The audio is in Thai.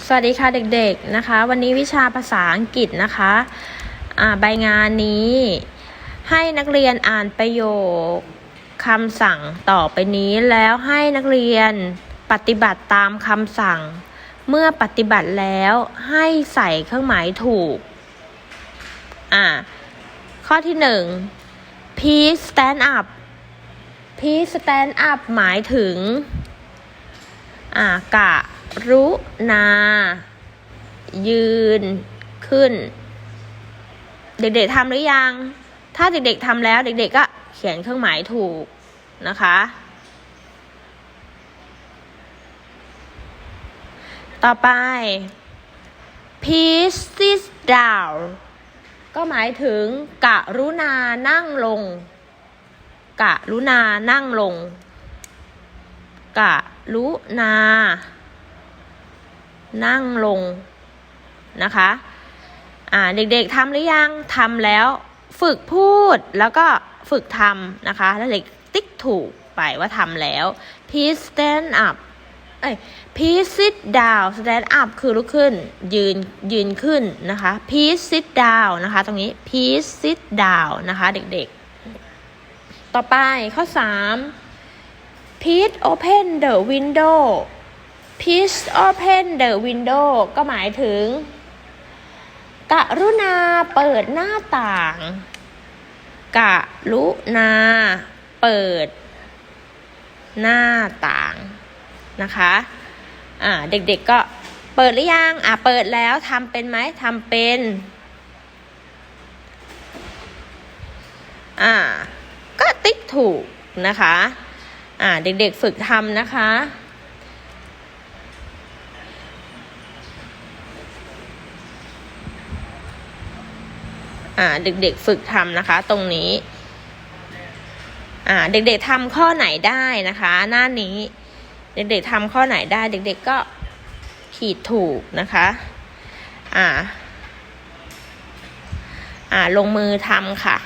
สวัสดีค่ะเด็กๆนะคะ วันนี้วิชาภาษาอังกฤษนะคะอ่าใบงานนี้ ให้นักเรียนอ่านประโยคคำสั่งต่อไปนี้แล้วให้นักเรียนปฏิบัติตามคำสั่ง เมื่อปฏิบัติแล้วให้ใส่เครื่องหมายถูกอ่าข้อที่หนึ่ง please stand up please stand up หมายถึงอ่ากะ รุนายืนขึ้น เด็กๆทำหรือยัง ถ้าเด็กๆทำแล้ว เด็กๆก็เขียนเครื่องหมายถูกนะคะ ต่อไป please sit down ก็หมายถึงกะรุณานั่งลง กะรุณานั่งลง กะรุณา นั่งลงนะคะ อ่าเด็กๆทำหรือยังทำแล้ว ฝึกพูดแล้วก็ฝึกทำนะคะ แล้วเด็กติ๊กถูกไปว่าทำแล้ว please stand up เอ้ย please sit down stand up คือลุกขึ้น ยืนยืนขึ้นนะคะ please sit down นะคะ ตรงนี้ please sit down นะคะเด็กๆ ต่อไปข้อ 3 please open the window please open the window ก็หมายถึง กะรุณาเปิดหน้าต่าง กะรุณาเปิด หน้าต่างนะคะอ่าเด็กๆก็เปิดหรือยังอ่าเปิดแล้วทำเป็นไหมทำเป็นอ่าก็ติ๊กถูกนะคะอ่าเด็กๆฝึกทำนะคะ เด็กๆฝึกทำนะคะ ตรงนี้เด็กๆทำข้อไหนได้นะคะ หน้านี้ เด็กๆทำข้อไหนได้ เด็กๆก็ขีดถูกนะคะอ่าอ่าลงมือทำค่ะ